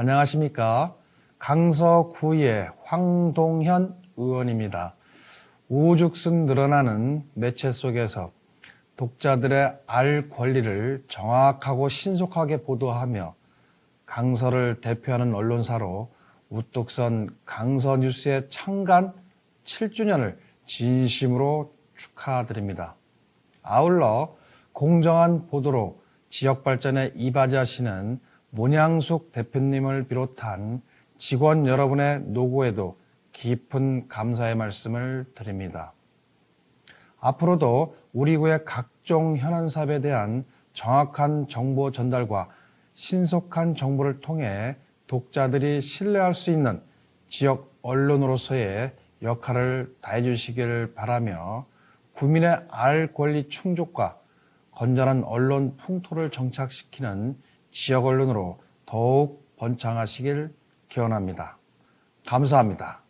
안녕하십니까. 강서구의 황동현 의원입니다. 우죽순 늘어나는 매체 속에서 독자들의 알 권리를 정확하고 신속하게 보도하며 강서를 대표하는 언론사로 우뚝 선 강서 뉴스의 창간 7주년을 진심으로 축하드립니다. 아울러 공정한 보도로 지역 발전에 이바지하시는 문양숙 대표님을 비롯한 직원 여러분의 노고에도 깊은 감사의 말씀을 드립니다. 앞으로도 우리 구의 각종 현안 사업에 대한 정확한 정보 전달과 신속한 정보를 통해 독자들이 신뢰할 수 있는 지역 언론으로서의 역할을 다해 주시길 바라며 국민의 알 권리 충족과 건전한 언론 풍토를 정착시키는 지역 언론으로 더욱 번창하시길 기원합니다. 감사합니다.